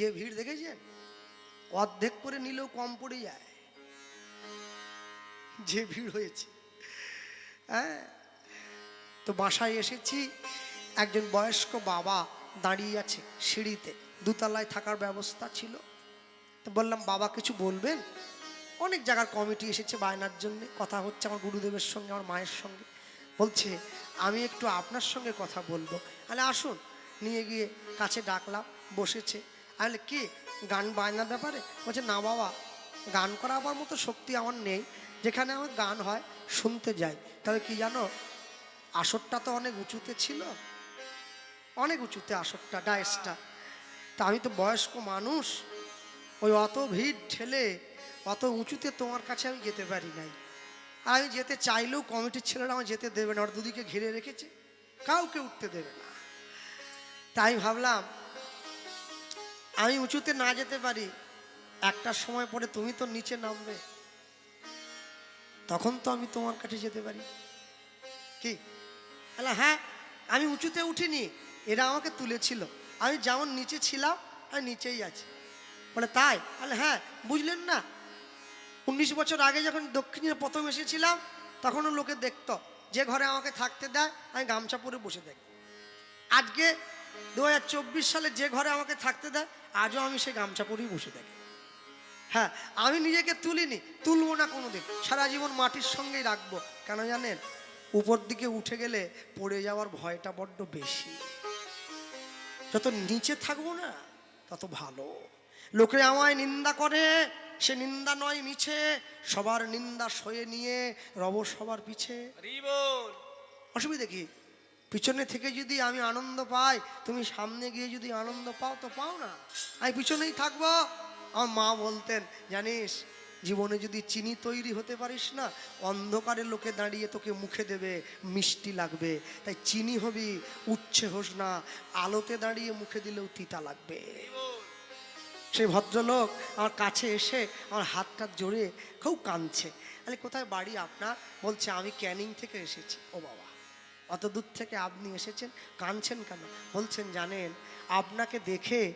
যে ভিড় দেখেছেন? অর্ধেক করে নিলেও কম পড়ে যায়। যে ভিড় হয়েছে। হ্যাঁ? তো বাসায় এসেছি, একজন বয়স্ক বাবা দাঁড়িয়ে আছে সিঁড়িতে। দুতলায় থাকার ব্যবস্থা ছিল। তো বললাম, বাবা, কিছু বলবেন? অনেক জায়গার কমিটি এসেছে বায়নার জন্য। কথা হচ্ছে আমার গুরুদেবের সঙ্গে, আমার মায়ের সঙ্গে। বলছে, আমি একটু আপনার সঙ্গে কথা বলব। তাহলে আসুন, নিয়ে গিয়ে কাছে ডাকলাম, বসেছে। আরে কি? গান বায়নার ব্যাপারে? বলছে, না বাবা, গান করা আমার মতো শক্তি আমার নেই। যেখানে আমার গান হয়, শুনতে যাই। তবে কি জানো, আসরটা তো অনেক উঁচুতে ছিল। অনেক উঁচুতে আসরটা, ডায়েসটা। তা আমি তো বয়স্ক মানুষ। ওই অত ভিড় ঠেলে, অত উঁচুতে তোমার কাছে আমি যেতে পারি নাই। আর আমি যেতে চাইলেও কমিটির ছেলেরা আমার যেতে দেবে না। ওর দুদিকে ঘিরে রেখেছে। কাউকে উঠতে দেবে না। তাই ভাবলাম আমি উঁচুতে না যেতে পারি, একটা সময় পরে তুমি তো নিচে নামবে। তখন তো আমি তোমার কাছে যেতে পারি। কি? হ্যালো হ্যাঁ আমি উঁচুতে উঠিনি, এরা আমাকে তুলেছিল। আমি যেমন নিচে ছিলাম, আমি নিচেই আছি। বলে, তাই? আলে হ্যাঁ বুঝলেন না? উনিশ বছর আগে যখন দক্ষিণে প্রথম এসেছিলাম, তখনও লোকে দেখত, যে ঘরে আমাকে থাকতে দেয়, আমি গামছা পরে বসে থাকি। আজকে দু হাজার চব্বিশ সালে যে ঘরে আমাকে থাকতে দেয় আজও আমি সে গামছা পরেই বসে থাকি। হ্যাঁ আমি নিজেকে তুলিনি তুলবো না কোনোদিন। সারা জীবন মাটির সঙ্গেই রাখব। কেন জানেন? উপর দিকে উঠে গেলে পড়ে যাওয়ার ভয়টা বড্ড বেশি। যত নিচে থাকব না তত ভালো। লোকে আমায় নিন্দা করে সে নিন্দা নয় মিছে। সবার নিন্দা সয়ে নিয়ে রব সবার পিছে। অসুবিধা কি? পিছনে থেকে যদি আমি আনন্দ পাই, তুমি সামনে গিয়ে যদি আনন্দ পাও তো পাও না। আমি পিছনেই থাকব। আমার মা বলতেন, জানিস, জীবনে যদি চিনি তৈরি হতে পারিস না, অন্ধকারে লোকে দাঁড়িয়ে তোকে মুখে দেবে, মিষ্টি লাগবে। তাই চিনি হবি, উচ্ছে হোস না, আলোতে দাঁড়িয়ে মুখে দিলেও তিতা লাগবে। সেই ভদ্রলোক আমার কাছে এসে আমার হাতটা জোরে খুব কাঁদছে। আরে, কোথায় বাড়ি আপনার? বলছে, আমি ক্যানিং থেকে এসেছি। ও বাবা। অত দূর থেকে আপনি এসেছেন, কাঁদছেন কেন? বলছেন, জানেন, আপনাকে দেখে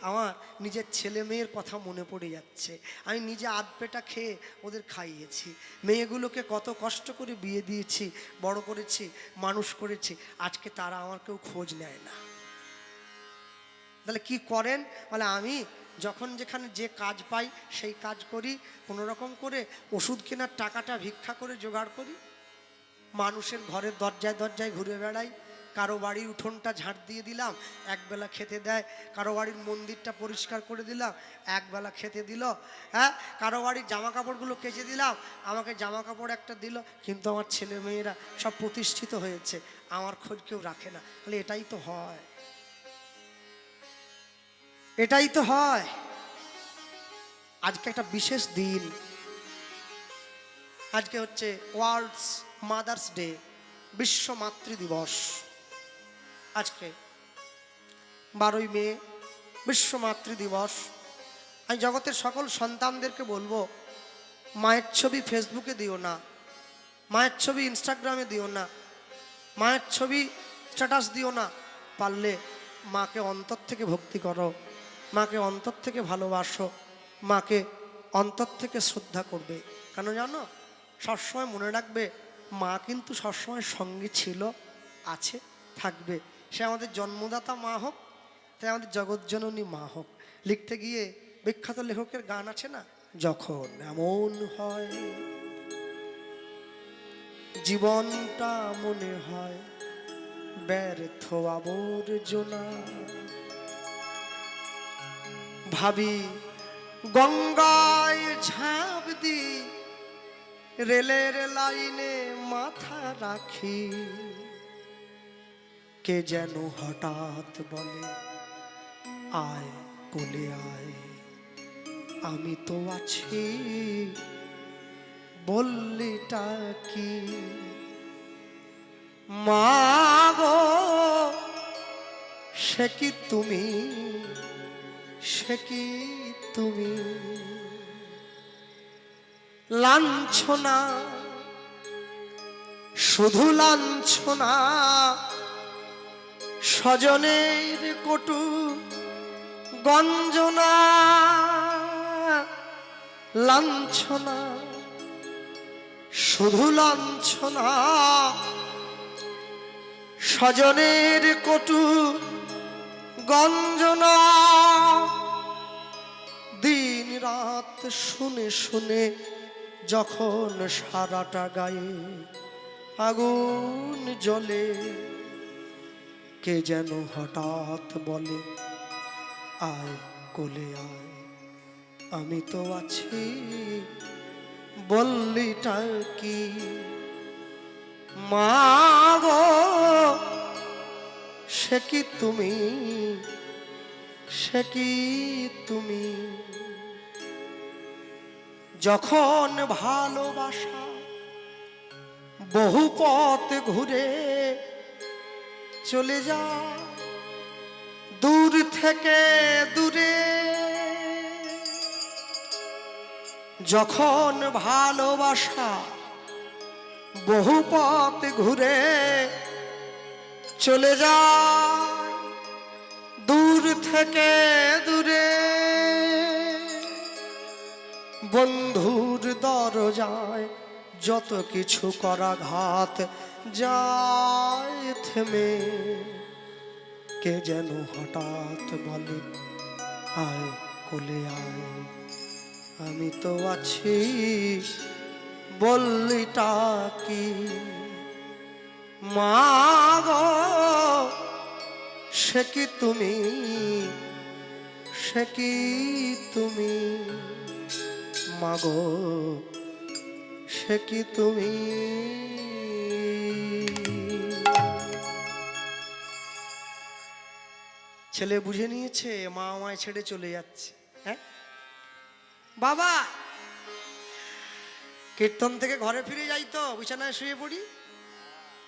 আমার নিজের ছেলে মেয়ের কথা মনে পড়ে যাচ্ছে। আমি নিজে আধ পেটা খেয়ে ওদের খাইয়েছি। মেয়েগুলোকে কত কষ্ট করে বিয়ে দিয়েছি, বড় করেছি, মানুষ করেছি, আজকে তারা আমার কেউ খোঁজ নেয় না। তাহলে কি করেন? বলে, আমি যখন যেখানে যে কাজ পাই, সেই কাজ করি কোনো রকম করে ওষুধ কেনার টাকাটা ভিক্ষা করে জোগাড় করি। মানুষের ঘরের দরজায় দরজায় ঘুরে বেড়াই। কারও বাড়ির উঠোনটা ঝাঁট দিয়ে দিলাম, একবেলা খেতে দেয়। কারও বাড়ির মন্দিরটা পরিষ্কার করে দিলাম, একবেলা খেতে দিল। হ্যাঁ কারও বাড়ির জামা কাপড়গুলো কেচে দিলাম, আমাকে জামা কাপড় একটা দিল। কিন্তু আমার ছেলে মেয়েরা সব প্রতিষ্ঠিত হয়েছে, আমার খোঁজ কেউ রাখে না। তাহলে এটাই তো হয়। এটাই তো হয়। আজকে একটা বিশেষ দিন। আজকে হচ্ছে ওয়ার্ল্ডস মাদার্স ডে বিশ্ব মাতৃ দিবস। আজকে বারোই মে, বিশ্ব মাতৃ দিবস। আমি জগতের সকল সন্তানদেরকে বলব, মায়ের ছবি ফেসবুকে দিও না, মায়ের ছবি ইনস্টাগ্রামে দিও না, মায়ের ছবি স্ট্যাটাস দিও না, পারলে মাকে অন্তর থেকে ভক্তি করো, মাকে অন্তর থেকে ভালোবাসো, মাকে অন্তর থেকে শ্রদ্ধা করবে। কেন জানো? সবসময় মনে রাখবে মা কিন্তু সবসময় সঙ্গে ছিল, আছে, থাকবে। সে আমাদের জন্মদাতা মা হোক তাই আমাদের জগৎজননী মা হোক। লিখতে গিয়ে বিখ্যাত লেখকের গান আছে না? যখন এমন হয়, জীবনটা মনে হয় ব্যর্থ আবর্জনা। ভাবি গঙ্গায় ঝাঁপ দি রেলের লাইনে মাথা রাখি। কে যেন হঠাৎ বলে, আয় কোলে আয়, আমি তো আছি। বললিটা কি? মাগো সে কি তুমি? সে কি তুমি? লাঞ্ছনা, শুধু লাঞ্ছনা। স্বজনের কটু গঞ্জনা, লাঞ্ছনা, শুধু লাঞ্ছনা। স্বজনের কটু গঞ্জনা দিন রাত শুনে শুনে যখন সারাটা গায়ে আগুন জ্বলে, কে যেন হঠাৎ বলে, আয় কোলে আয়, আমি তো আছি। বললিটা কি? মা সে কি তুমি? সে কি তুমি? যখন ভালোবাসা বহু পথ ঘুরে চলে যা দূর থেকে দূরে। যখন ভালোবাসা বহু পথ ঘুরে চলে যা দূর থেকে দূরে। বন্ধুর দরজায় যত কিছু করা ঘাত যায় থেমে। কে যেন হঠাৎ বলে, আয় কোলে আয়, আমি তো আছি। বললিটা কি? মা গো, সে কি তুমি? সে কি তুমি? মাগো, সে কি তুমি? ছেলে বুঝে নিয়েছে, মা আমায় ছেড়ে চলে যাচ্ছে হ্যাঁ? বাবা, কীর্তন থেকে ঘরে ফিরে যাই তো, বিছানায় শুয়ে পড়ি।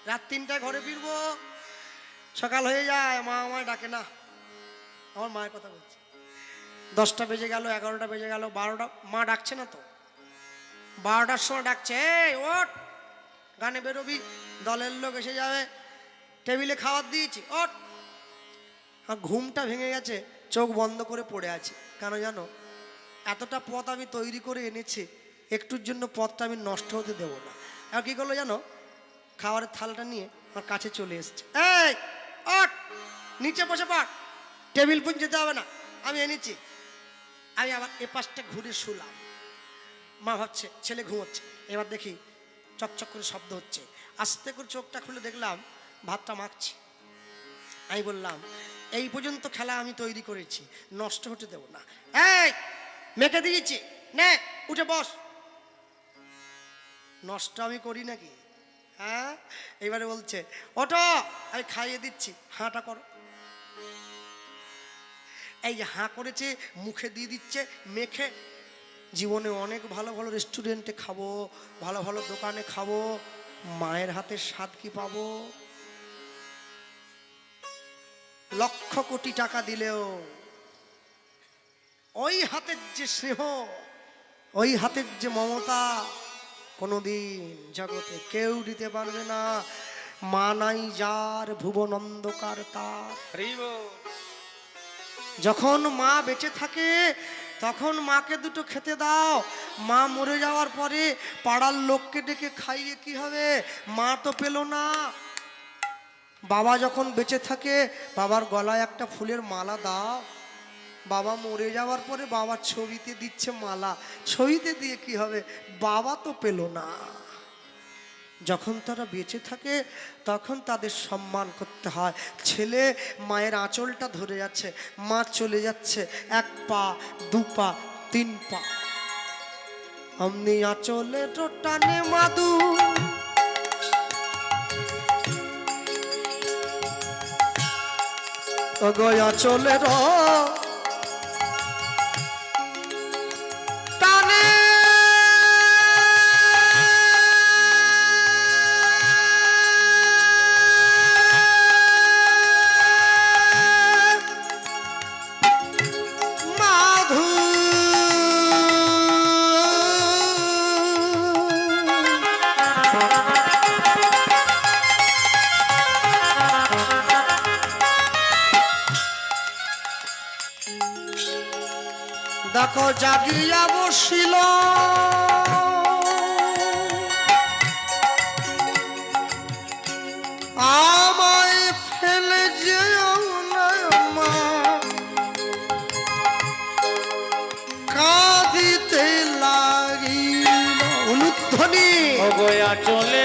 রাত তিনটায় ঘরে ফিরবো, সকাল হয়ে যায়, মা আমায় ডাকে না, আমার মায়ের কথা বলছি। দশটা বেজে গেল, এগারোটা বেজে গেল, বারোটা, মা ডাকছে না তো? বারোটার সময় ডাকছে, এই ওট গানে বেরোবি, দলের লোক এসে যাবে, টেবিলে খাবার দিয়েছি ওট আর ঘুমটা ভেঙে গেছে, চোখ বন্ধ করে পড়ে আছে। কেন জানো? এতটা পথ আমি তৈরি করে এনেছি, একটুর জন্য পথটা আমি নষ্ট হতে দেবো না। আর কী করল জানো? খাবারের থালাটা নিয়ে আমার কাছে চলে এসছে। এই ওট নিচে বসে পড়! টেবিল পর্যন্ত যেতে হবে না, আমি এনেছি। আমি আবার এ পাশটা ঘুরে শুলাম। মা ভাবছে, ছেলে ঘুমোচ্ছে। এবার দেখি চকচক করে শব্দ হচ্ছে। আস্তে করে চোখটা খুলে দেখলাম ভাতটা মাখছি। আমি বললাম, এই পর্যন্ত খেলা আমি তৈরি করেছি, নষ্ট হতে দেব না। এই, মেখে দিয়েছি, নে, উঠে বস। নষ্ট আমি করি নাকি? হ্যাঁ? এবারে বলছে ওটো আমি খাইয়ে দিচ্ছি, হাঁটা করো। এই হাঁ করেছে, মুখে দিয়ে দিচ্ছে, মেখে, জীবনে অনেক ভালো ভালো রেস্টুরেন্টে খাব, ভালো ভালো দোকানে খাব, মায়ের হাতের স্বাদ কি পাবো? লক্ষ কোটি টাকা দিলেও, ওই হাতের যে স্নেহ, ওই হাতের যে মমতা, কোনোদিন জগতে কেউ দিতে পারবে না। মা নাই যার ভুবন অন্ধকার তার। যখন মা বেঁচে থাকে, তখন মাকে দুটো খেতে দাও। মা মরে যাওয়ার পরে পাড়ার লোককে ডেকে খাইয়ে কি হবে? মা তো পেল না। বাবা যখন বেঁচে থাকে, বাবার গলায় একটা ফুলের মালা দাও। বাবা মরে যাওয়ার পরে বাবার ছবিতে দিচ্ছে মালা। ছবিতে দিয়ে কি হবে? বাবা তো পেল না। যখন তারা বেঁচে থাকে, তখন তাদের সম্মান করতে হয়। ছেলে মায়ের আঁচলটা ধরে যাচ্ছে, মা চলে যাচ্ছে, এক পা, দু পা, তিন পা। অমনি আঁচলে টানে মাদু গয়া চলে র দেখো জাগিয়া বসিল। আমায় ফেলে যেও না মা। কাঁদিতে লাগিল। অনুধ্বনি। চলে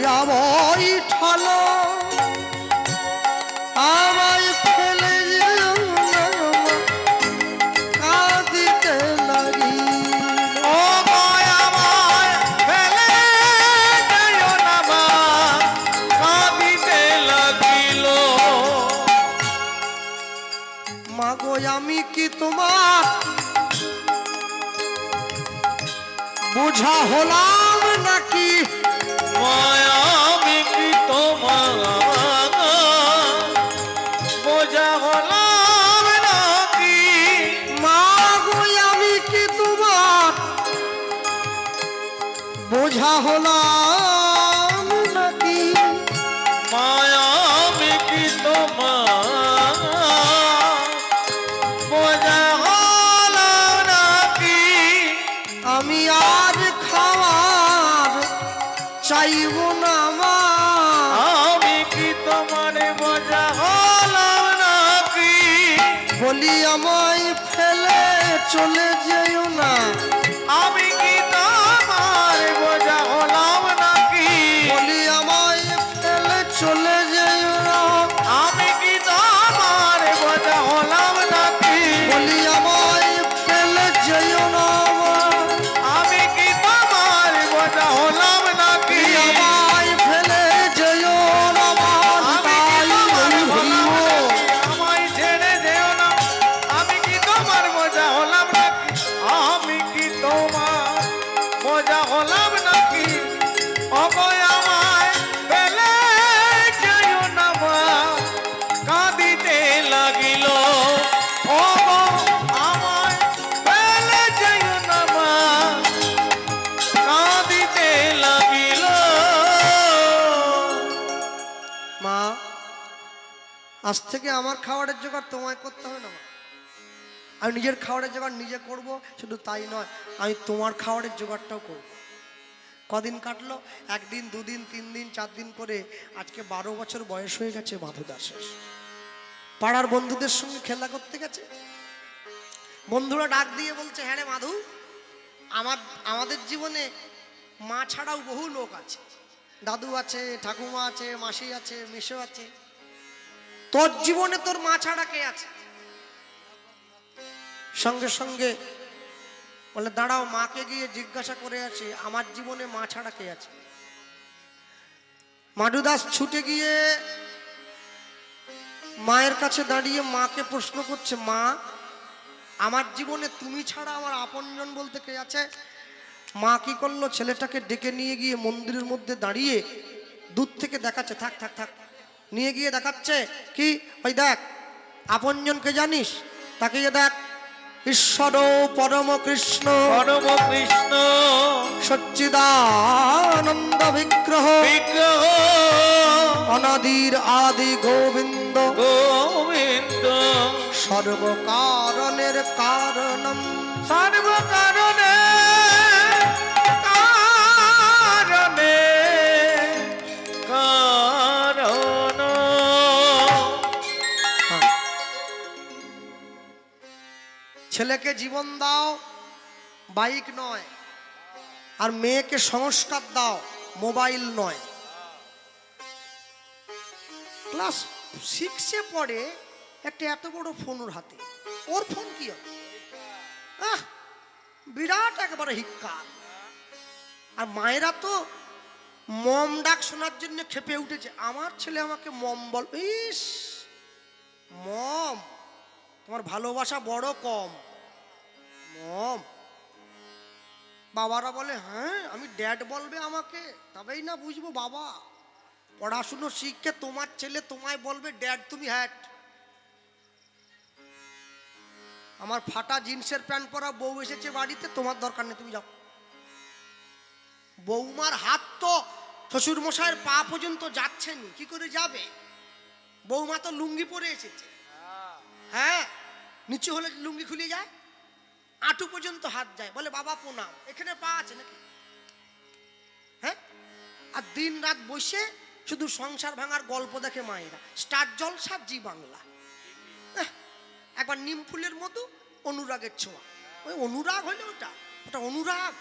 জাগিয়া আমায় ফেলে কাঁদিতে লাগিল। মাগো আমি কি তোমার বোঝা হলাম? হলাম নাকি? মায়া আমি কি তোমার বোঝা নাকি? আমি আর খাওয়ার চাইব না মা। আমি কি তোমার বোঝা হলাম নাকি? বলি আমায় ফেলে চলে যেও না। আমি কি আজ থেকে আমার খাবারের জোগাড় তোমায় করতে হবে না আমি নিজের খাবারের জোগাড় নিজে করব, শুধু তাই নয়, আমি তোমার খাবারের জোগাড়টাও করব। কদিন কাটলো? একদিন, দুদিন তিন দিন চার দিন করে আজকে বারো বছর বয়স হয়ে গেছে মাধু দাসের পাড়ার বন্ধুদের সঙ্গে খেলা করতে গেছে। বন্ধুরা ডাক দিয়ে বলছে হ্যাঁ রে মাধু, আমার, আমাদের জীবনে মা ছাড়াও বহু লোক আছে। দাদু আছে, ঠাকুমা আছে, মাসি আছে মেশো আছে। তোর জীবনে তোর মা ছাড়া কে আছে? সঙ্গে সঙ্গে বলে, দাঁড়াও, মাকে গিয়ে জিজ্ঞাসা করে আছে আমার জীবনে মা ছাড়া কে আছে? মাডু দাস ছুটে গিয়ে মায়ের কাছে দাঁড়িয়ে মাকে প্রশ্ন করছে, মা, আমার জীবনে তুমি ছাড়া আমার আপনজন বলতে কে আছে? মা কি করল? ছেলেটাকে ডেকে নিয়ে গিয়ে মন্দিরের মধ্যে দাঁড়িয়ে দূর থেকে দেখাচ্ছে, থাক থাক থাক নিয়ে গিয়ে দেখাচ্ছে। কি? ওই দেখ আপনজনকে জানিস? তাকে দেখ ঈশ্বর পরম কৃষ্ণ পরম কৃষ্ণ সচ্চিদানন্দ বিগ্রহ। বিগ্রহ। অনাদির আদি গোবিন্দ। গোবিন্দ। সর্বকারণের কারণম। সর্বকারণে ছেলেকে জীবন দাও, বাইক নয়, আর মেয়েকে সংস্কার দাও, মোবাইল নয়। ক্লাস সিক্সে পড়ে একটা এত বড় ফোন ওর হাতে, ওর ফোন কি হবে? বিরাট একেবারে হিক্কার। আর মায়েরা তো মম ডাক শোনার জন্য খেপে উঠেছে, আমার ছেলে আমাকে মম বল ইস, মম, তোমার ভালোবাসা বড় কম। মম। বাবারা বলে হ্যাঁ আমি ড্যাড বলবে আমাকে তবেই না বুঝব বাবা। পড়াশুনো শিখকে তোমার ছেলে তোমায় বলবে ড্যাড তুমি হ্যাট আমার ফাটা জিন্সের প্যান্ট পরা বউ এসেছে বাড়িতে তোমার দরকার নেই তুমি যাও। বৌমার হাত তো শ্বশুর মশাইয়ের পা পর্যন্ত যাচ্ছে নি কি করে যাবে? বৌমা তো লুঙ্গি পরে এসেছে। হ্যাঁ। নিচু হলে লুঙ্গি খুলে যায়? আঁটু পর্যন্ত হাত যায়। বলে, বাবা, প্রণাম। এখানে পা আছে নাকি? হ্যাঁ? আর দিন রাত বসে শুধু সংসার ভাঙার গল্প দেখে মায়েরা। Star Jalsha, Zee Bangla. একবার নিম ফুলের মতো অনুরাগের ছোঁয়া। ওই অনুরাগ হলে ওটা। ওটা অনুরাগ।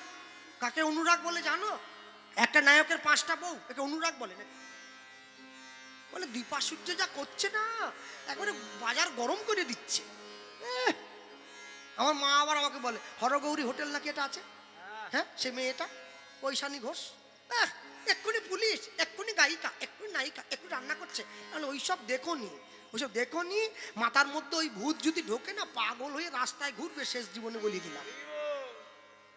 কাকে অনুরাগ বলে জানো? একটা নায়কের পাঁচটা বউ। একে অনুরাগ বলে নাকি? বলে দীপা সূর্য যা করছে না, একবারে বাজার গরম করে দিচ্ছে। আমার মা আবার আমাকে বলে, হরগৌরী হোটেল নাকি এটা আছে? হ্যাঁ সে মেয়েটা ঐশানী ঘোষ। এক্ষুনি পুলিশ, এক্ষুনি গায়িকা, এক্ষুনি নায়িকা, এক্ষুনি রান্না করছে। তাহলে ওইসব দেখো নি ওইসব দেখো নি মাথার মধ্যে ওই ভূত যদি ঢোকে না, পাগল হয়ে রাস্তায় ঘুরবে, শেষ জীবনে বলি দিলাম।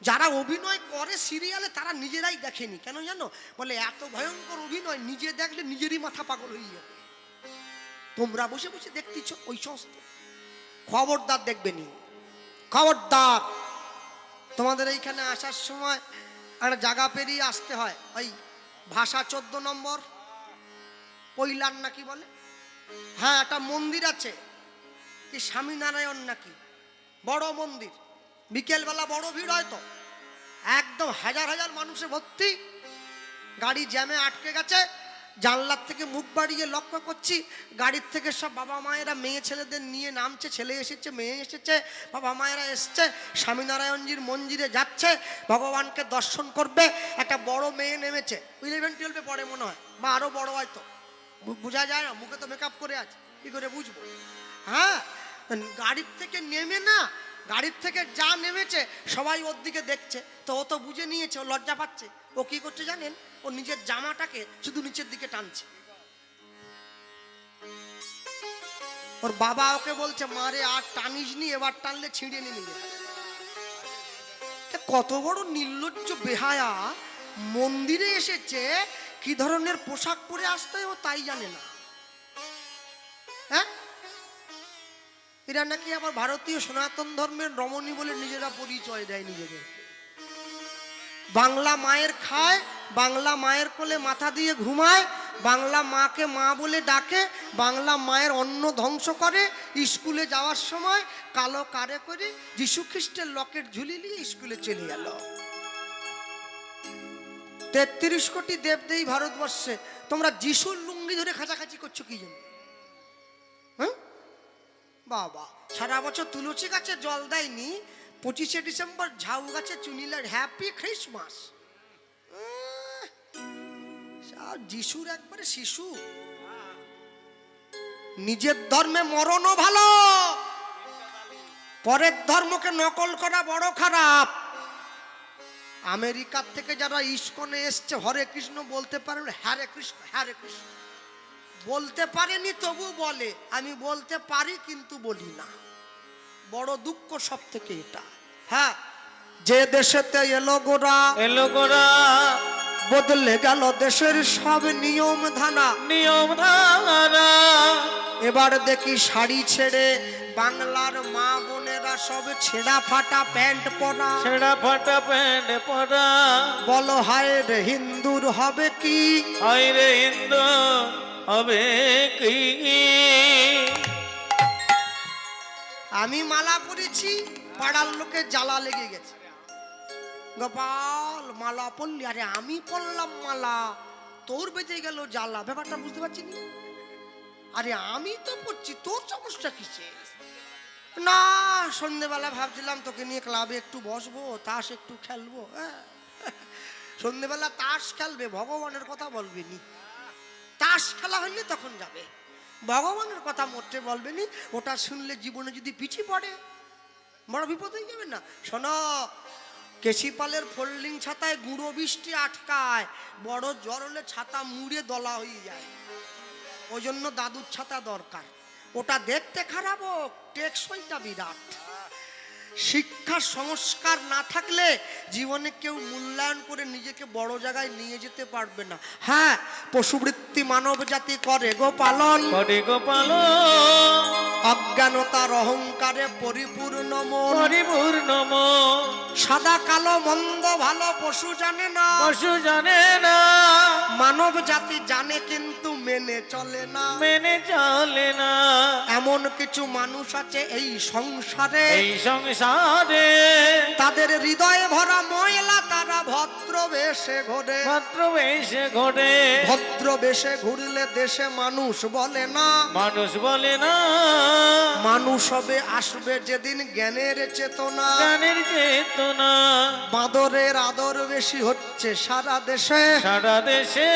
যারা অভিনয় করে সিরিয়ালে তারা নিজেরাই দেখেনি। কেন জানো? বলে, এত ভয়ঙ্কর অভিনয়, নিজে দেখলে নিজেরই মাথা পাগল হয়ে যাবে। তোমরা বসে বসে দেখতেছ ওই সমস্ত। খবরদার দেখবে দেখবেনি খবরদার। তোমাদের এইখানে আসার সময় একটা জায়গা পেরিয়ে আসতে হয়, ওই ভাষা চোদ্দ নম্বর পৈলান নাকি বলে? হ্যাঁ একটা মন্দির আছে, কি স্বামীনারায়ণ নাকি বড় মন্দির, বিকেলবেলা বড় ভিড় হয় তো। একদম হাজার হাজার মানুষে ভর্তি, গাড়ি জ্যামে আটকে গেছে জানলার থেকে মুখ বাড়িয়ে লক্ষ্য করছি গাড়ির থেকে সব বাবা মায়েরা, মেয়ে ছেলেদের নিয়ে নামছে, ছেলে এসেছে, মেয়ে এসেছে, বাবা মায়েরা এসছে স্বামীনারায়ণজির মন্দিরে যাচ্ছে, ভগবানকে দর্শন করবে, একটা বড় মেয়ে নেমেছে। ইলেভেন, টুয়েলভে পড়ে মনে হয় বা আরও বড় হয়তো বোঝা যায় না, মুখে তো মেকআপ করে আছে, কি করে বুঝব? হ্যাঁ গাড়ির থেকে নেমে না, গাড়ির থেকে যা নেমেছে, সবাই ওর দিকে দেখছে, তো ও তো বুঝে নিয়েছে, ও লজ্জা পাচ্ছে। ও কি করছে জানেন? ও নিজের জামাটাকে শুধু নিচের দিকে টানছে। ওর বাবা ওকে বলছে মারে আর টানিস নি এবার টানলে ছিঁড়ে নিয়ে কত বড় নির্লজ্জ বেহায়া। মন্দিরে এসেছে, কি ধরনের পোশাক পরে আসতে ও তাই জানে না। হ্যাঁ? এরা নাকি আবার ভারতীয় সনাতন ধর্মের রমণী বলে নিজেরা পরিচয় দেয় নিজেদের। বাংলা মায়ের খায় বাংলা মায়ের কোলে মাথা দিয়ে ঘুমায়, বাংলা মাকে মা বলে ডাকে, বাংলা মায়ের অন্ন ধ্বংস করে, স্কুলে যাওয়ার সময় কালো কারে করে যীশু খ্রিস্টের লকেট ঝুলি নিয়ে স্কুলে চলে গেল তেত্রিশ কোটি দেবদেই ভারতবর্ষে, তোমরা যিশুর লুঙ্গি ধরে খাঁচাখাঁচি করছ কি জন্য? হ্যাঁ? বাবা, সারা বছর তুলসী গাছে জল দেয়নি, পঁচিশে ডিসেম্বর ঝাউ গাছে চুনিলার হ্যাপি খ্রিসমাস। যিশুর একবারে শিশু। নিজের ধর্মে মরণও ভালো, পরের ধর্মকে নকল করা বড় খারাপ। আমেরিকার থেকে যারা ইস্কনে এসছে, হরে কৃষ্ণ বলতে পারে হ্যারে কৃষ্ণ হ্যারে কৃষ্ণ। বলতে পারেনি, তবু বলে, আমি বলতে পারি কিন্তু বলি না। বড় দুঃখ সব থেকে এটা। হ্যাঁ যে দেশেতে এলো গোরা এলো গোরা বদলে গেল দেশের সব নিয়ম ধানা নিয়ম ধারা এবার দেখি শাড়ি ছেড়ে বাংলার মা বোনেরা সব ছেঁড়া ফাটা প্যান্ট পরা। ছেঁড়া ফাটা প্যান্ট পরা। বলো হায় রে হিন্দুর হবে কি? হাই রে হিন্দু হবে কি? আমি মালা পরেছি পাড়ার লোকে জ্বালা লেগে গেছে। গোপাল, মালা পরলি। আরে আমি পড়লাম মালা। তোর বেঁচে গেল জ্বালা। ব্যাপারটা বুঝতে পারছি না? আরে আমি তো পড়ছি তোর সমস্যা কিসে? না, সন্ধেবেলা ভাবছিলাম তোকে নিয়ে ক্লাবে একটু বসবো, তাস একটু খেলব হ্যাঁ? সন্ধেবেলা তাস খেলবে, ভগবানের কথা বলবে নি। তাস খেলা হলে তখন যাবে। ভগবানের কথা মোটে বলবে নি, ওটা শুনলে জীবনে যদি পিছিয়ে পড়ে, বড় বিপদ হয়ে যাবে না? শোনো কেশিপালের ফোল্ডিং ছাতায় গুঁড়ো বৃষ্টি আটকায় বড় জ্বর হলে ছাতা মুড়ে দলা হয়ে যায়। ওই জন্য দাদুর ছাতা দরকার। ওটা দেখতে খারাপ হোক টেকসইটা বিরাট। শিক্ষা সংস্কার না থাকলে জীবনে কেউ মূল্যায়ন করে নিজেকে বড় জায়গায় নিয়ে যেতে পারবে না। হ্যাঁ পশুবৃত্তি মানব জাতি করে গো পালন। করে গোপাল অজ্ঞানতার অহংকারে পরিপূর্ণ পরিপূর্ণ মন। সাদা কালো মন্দ ভালো পশু জানে না। পশু জানে না। মানব জাতি জানে কিন্তু মেনে চলে না। মেনে চলে না। এমন কিছু মানুষ আছে এই সংসারে। এই সংসারে তাদের হৃদয়ে ভরা ময়লা তারা ভদ্র বেশে ঘোরে। মাত্র বেশে ঘটে ভদ্র বেশে ঘুরলে দেশে মানুষ বলে না। মানুষ বলে না। মানুষ হবে আসবে যেদিন জ্ঞানের চেতনা। গানের চেতনা। বাঁদরের আদর বেশি হচ্ছে সারা দেশে। সারা দেশে।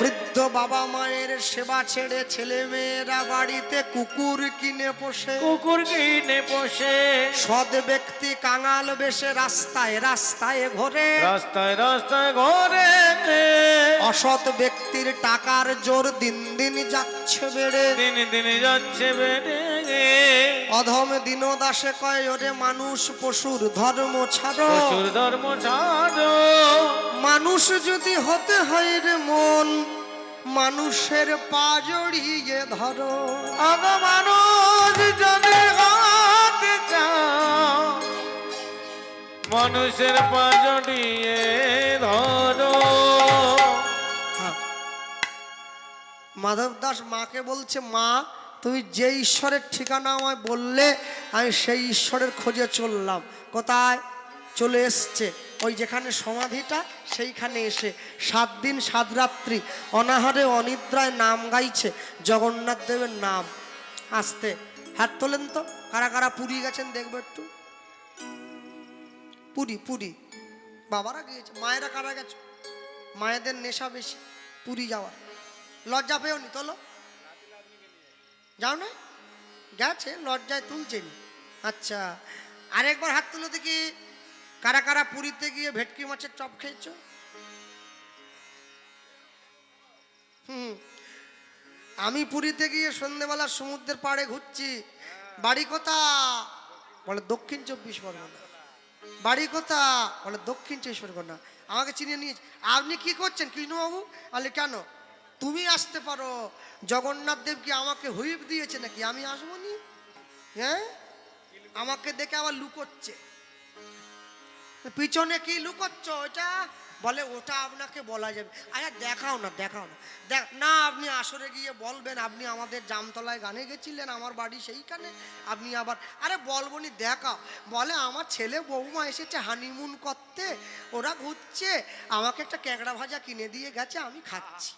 বৃদ্ধ বাবা মায়ের সেবা ছেড়ে ছেলে মেয়েরা বাড়িতে কুকুর কিনে পোষে। কুকুর কিনে পোষে। সৎ ব্যক্তি কাঙাল বেশে রাস্তায় রাস্তায় ঘোরে। রাস্তায় রাস্তায় ঘরে। অসৎ ব্যক্তির টাকার জোর দিন দিন যাচ্ছে বেড়ে। দিন দিন যাচ্ছে বেড়ে। অধম দিন দাসে কয় ওরে মানুষ পশুর ধর্ম ছাড়ো। পশুর ধর্ম ছাড়ো। মানুষ যদি হতে হয় রে মন মানুষের পা জড়িয়ে ধরো। আগ মানুষ যদি হতে চাও মানুষের পা জড়িয়ে ধরো। হ্যাঁ। মাধব দাস মাকে বলছে মা তুমি যে ঈশ্বরের ঠিকানা আমায় বললে আমি সেই ঈশ্বরের খোঁজে চললাম। কোথায়? চলে এসছে। ওই যেখানে সমাধিটা, সেইখানে এসে সাত দিন, সাত রাত্রি অনাহারে, অনিদ্রায় নাম গাইছে জগন্নাথ দেবের নাম। আসতে হাত তোলেন তো, কারা কারা পুরী গেছেন দেখব একটু। পুরী পুরী। বাবারা গিয়েছে, মায়েরা কারা গেছে? মায়েদের নেশা বেশি, পুরী যাওয়ার। লজ্জা পেও নি, তোলো। যাও না? গেছে, লজ্জায় তুলছেনি আচ্ছা আরেকবার হাত তুলো দেখি। কারা কারা পুরীতে গিয়ে ভেটকি মাছের চপ খেয়েছ? হুম, আমি পুরীতে গিয়ে সন্ধেবেলা সমুদ্রের পাড়ে ঘুরছি। বাড়ি কোথা? বলে দক্ষিণ চব্বিশ পরগনা। বাড়ি কোথা? বলে দক্ষিণ চব্বিশ পরগনা। আমাকে চিনিয়ে নিয়েছে, আপনি কি করছেন কৃষ্ণবাবু? বলে কেন? তুমি আসতে পারো। জগন্নাথ দেব কি আমাকে হুইপ দিয়েছে নাকি? আমি আসব নি? হ্যাঁ? আমাকে দেখে আবার লুকোচ্ছে। পিছনে কি লুকোচ্ছ ওটা বলে, ওটা আপনাকে বলা যাবে। আচ্ছা দেখাও না দেখাও না। দেখ, না, আপনি আসরে গিয়ে বলবেন, আপনি আমাদের জামতলায় গানে গেছিলেন, আমার বাড়ি সেইখানে। আপনি আবার, আরে বলব নি দেখাও। বলে, আমার ছেলে বৌমা এসেছে হানিমুন করতে, ওরা ঘুরছে। আমাকে একটা ক্যাঁকড়া ভাজা কিনে দিয়ে গেছে, আমি খাচ্ছি।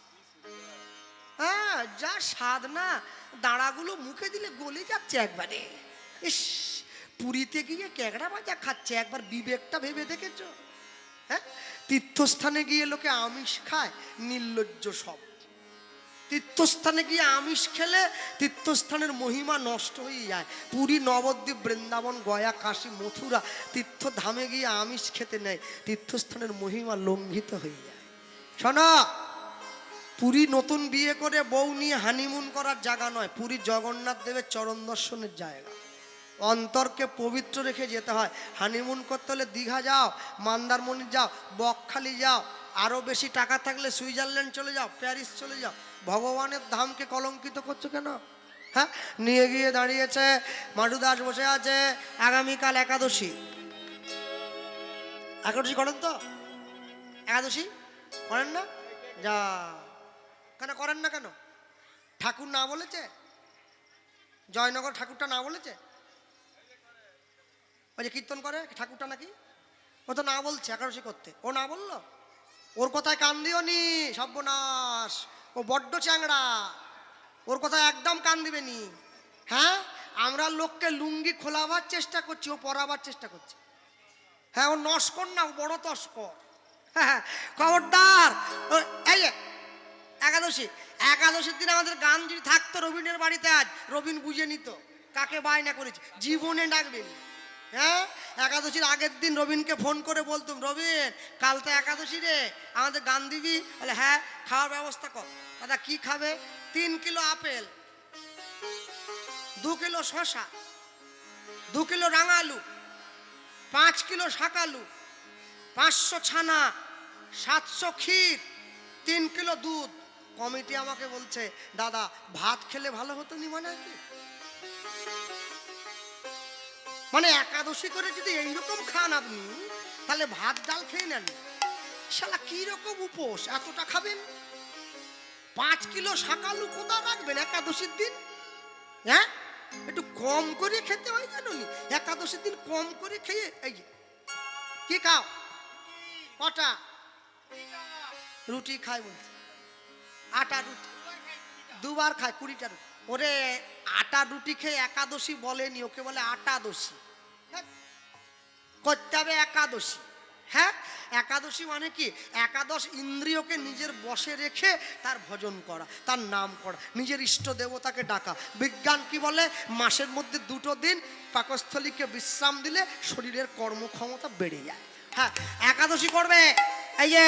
হ্যাঁ যা স্বাদ না, দাঁড়াগুলো মুখে দিলে গলে যাচ্ছে একবারে। ইস! পুরীতে গিয়ে ক্যাকড়া ভাজা খাচ্ছে, একবার বিবেকটা ভেবে দেখেছ? হ্যাঁ? তীর্থস্থানে গিয়ে লোকে আমিষ খায়, নির্লজ্জ সব। তীর্থস্থানে গিয়ে আমিষ খেলে তীর্থস্থানের মহিমা নষ্ট হয়ে যায়। পুরী, নবদ্বীপ, বৃন্দাবন, গয়া, কাশী, মথুরা তীর্থধামে গিয়ে আমিষ খেতে নেয়, তীর্থস্থানের মহিমা লঙ্ঘিত হয়ে যায়। শোনা, পুরী নতুন বিয়ে করে বউ নিয়ে হানিমুন করার জায়গা নয়, পুরী জগন্নাথ দেবের চরণ দর্শনের জায়গা। অন্তরকে পবিত্র রেখে যেতে হয়। হানিমুন করতে হলে দীঘা যাও, মন্দারমণি যাও, বকখালি যাও আরও বেশি টাকা থাকলে সুইজারল্যান্ড চলে যাও, প্যারিস চলে যাও। ভগবানের ধামকে কলঙ্কিত করছ কেন? হ্যাঁ? নিয়ে গিয়ে দাঁড়িয়েছে মাডু দাস বসে আছে, আগামীকাল একাদশী। একাদশী করেন তো? একাদশী? করেন না? যা। কেন করেন না কেন? ঠাকুর না বলেছে? জয়নগর ঠাকুরটা না বলেছে? ওই যে কীর্তন করে, ঠাকুরটা নাকি? ও তো না বলছে, একাদশী করতে। ও না বলল? ওর কথায় কান দিও নি, সর্বনাশ। ও বড্ড চ্যাংড়া। ওর কথায় একদম কান দিবে নি। হ্যাঁ? আমরা লোককে লুঙ্গি খোলাবার চেষ্টা করছি, ও পরাবার চেষ্টা করছে। হ্যাঁ ও নস্কর না, ও বড় তস্কর। হ্যাঁ হ্যাঁ খবরদার। এই একাদশী। একাদশীর দিন আমাদের গান যদি থাকতো রবিনের বাড়িতে আজ। রবিন বুঝে নিত, কাকে বায়না করেছে? জীবনে ডাকবেন হ্যাঁ? একাদশীর আগের দিন রবিনকে ফোন করে বলতুম, রবিন, কাল তো একাদশী রে, আমাদের গান দিবি? বলে হ্যাঁ খাওয়ার ব্যবস্থা কর। দাদা, কি খাবে? তিন কিলো আপেল, দু কিলো শশা দু কিলো রাঙালু, পাঁচ কিলো শাকালু, পাঁচশো ছানা, সাতশো ক্ষীর, তিন কিলো দুধ। কমিটি আমাকে বলছে, দাদা, ভাত খেলে ভালো হতো নি মানে কি? মানে একাদশী করে যদি এইরকম খান আপনি, তাহলে ভাত, ডাল খেয়ে নেন। শালা রকম উপোস? এতটা খাবেন? পাঁচ কিলো শাকালু কোথা রাখবেন একাদশীর দিন? হ্যাঁ? একটু কম করে খেতে হয় জানো একাদশীর দিন কম করে খেয়ে, এই যে, কি খাও? কটা? রুটি খায় বলছে। আটা রুটি। দুবার খায়, কুড়িটা রুটি। ওরে আটা রুটি খেয়ে একাদশী বলেনি ওকে বলে আটাদশী। হ্যাঁ, করতে হবে একাদশী। হ্যাঁ একাদশী মানে কি? একাদশ ইন্দ্রিয়কে নিজের বশে রেখে তার ভজন করা তার নাম করা নিজের ইষ্ট দেবতাকে ডাকা। বিজ্ঞান কি বলে? মাসের মধ্যে দুটো দিন পাকস্থলীকে বিশ্রাম দিলে শরীরের কর্মক্ষমতা বেড়ে যায়। হ্যাঁ একাদশী করবে। এই যে